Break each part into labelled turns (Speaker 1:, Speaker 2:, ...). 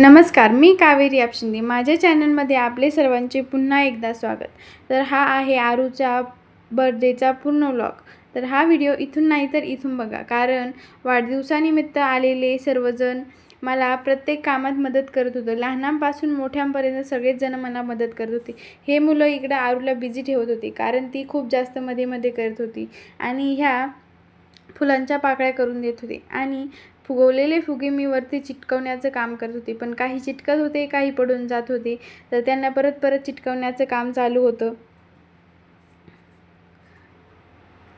Speaker 1: नमस्कार मी कावेरी आपशिंदे माझ्या चॅनलमध्ये आपले सर्वांचे पुन्हा एकदा स्वागत. तर हा आहे आरूचा बर्थडेचा पूर्ण व्लॉग तर हा व्हिडिओ इथून नाही तर इथून बघा. कारण वाढदिवसानिमित्त आलेले सर्वजण मला प्रत्येक कामात मदत करत होतं. लहानांपासून मोठ्यांपर्यंत सगळेच जण मला मदत करत होते. हे मुलं इकडं आरूला बिझी ठेवत होती. कारण ती खूप जास्त मध्ये मध्ये करत होती. आणि ह्या फुलांच्या पाकळ्या करून देत होते. आणि फुगवलेले फुगे मी वरती चिटकवण्याचं काम करत होते. पण काही चिटकत होते काही पडून जात होते. तर त्यांना परत परत चिटकवण्याचं काम चालू होतं.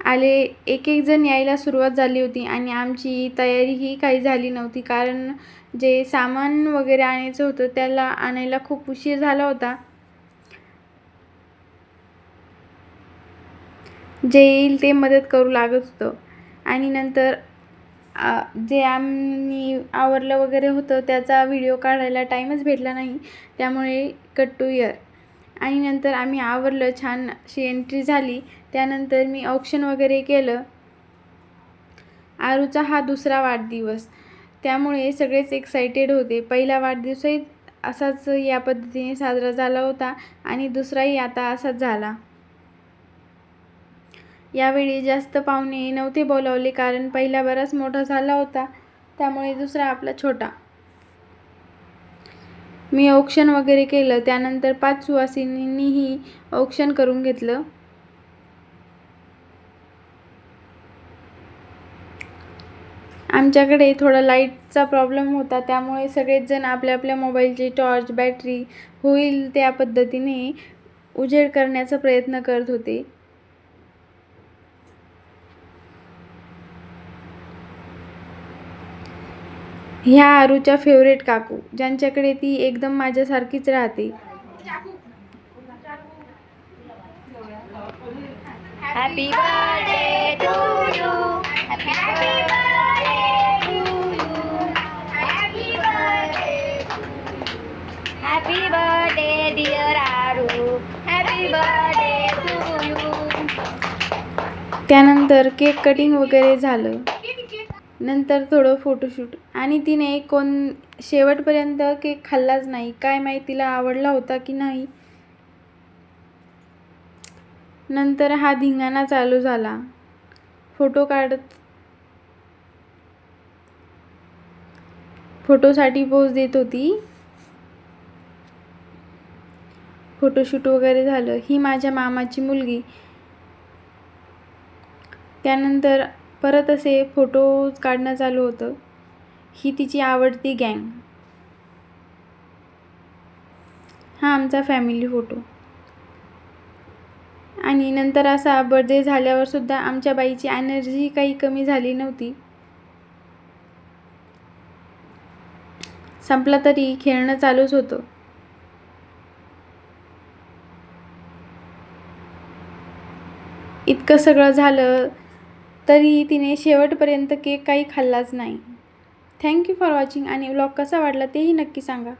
Speaker 1: आले एक एक जण यायला सुरुवात झाली होती आणि आमची तयारीही काही झाली नव्हती. कारण जे सामान वगैरे आणायचं होतं त्याला आणायला खूप उशीर झाला होता. जे येईल ते मदत करू लागत होतं. आणि नंतर आ, जे आम्ही आवरलं वगैरे होतं त्याचा व्हिडिओ काढायला टाईमच भेटला नाही. त्यामुळे कट टू इयर आणि नंतर आम्ही आवरलं छान अशी एंट्री झाली. त्यानंतर मी ऑप्शन वगैरे केलं. आरूचा हा दुसरा वाढदिवस. त्यामुळे सगळेच एक्सायटेड होते. पहिला वाढदिवसही असाच या पद्धतीने साजरा झाला होता आणि दुसराही आता असाच झाला. यावेळी जास्त पाहुणे नव्हते बोलावले कारण पहिला बराच मोठा झाला होता त्यामुळे दुसरा आपला छोटा. मी औक्षण वगैरे केलं त्यानंतर पाच सुवासिनींनीही औक्षण करून घेतलं. आमच्याकडे थोडा लाईटचा प्रॉब्लेम होता त्यामुळे सगळेच जण आपल्या आपल्या मोबाईलची टॉर्च बॅटरी होईल त्या पद्धतीने उजेड करण्याचा प्रयत्न करत होते. ह्या आरूच्या फेवरेट काकू ज्यांच्याकडे ती एकदम माझ्यासारखीच राहते. त्यानंतर केक कटिंग वगैरे झालं. नंतर थोडं फोटोशूट आणि तिने कोण शेवटपर्यंत केक खाल्लाच नाही. काय माहीत तिला आवडला होता की नाही? नंतर हा धिंगाणा चालू झाला. फोटो काढत फोटोसाठी पोज देत होती. फोटोशूट वगैरे झालं. ही माझ्या मामाची मुलगी. त्यानंतर परत असे फोटो काढणं चालू होतं. ही तिची आवडती गँग हा आमचा फॅमिली फोटो आणि नंतर असा बर्थडे झाल्यावर सुद्धा आमच्या बाईची एनर्जी काही कमी झाली नव्हती. संपला तरी खेळणं चालूच होतं. इतकं सगळं झालं तरी तिने शेवटपर्यंत केक काही खाल्लाच नाही. थँक्यू फॉर वॉचिंग आणि व्लॉग कसा वाटला तेही नक्की सांगा.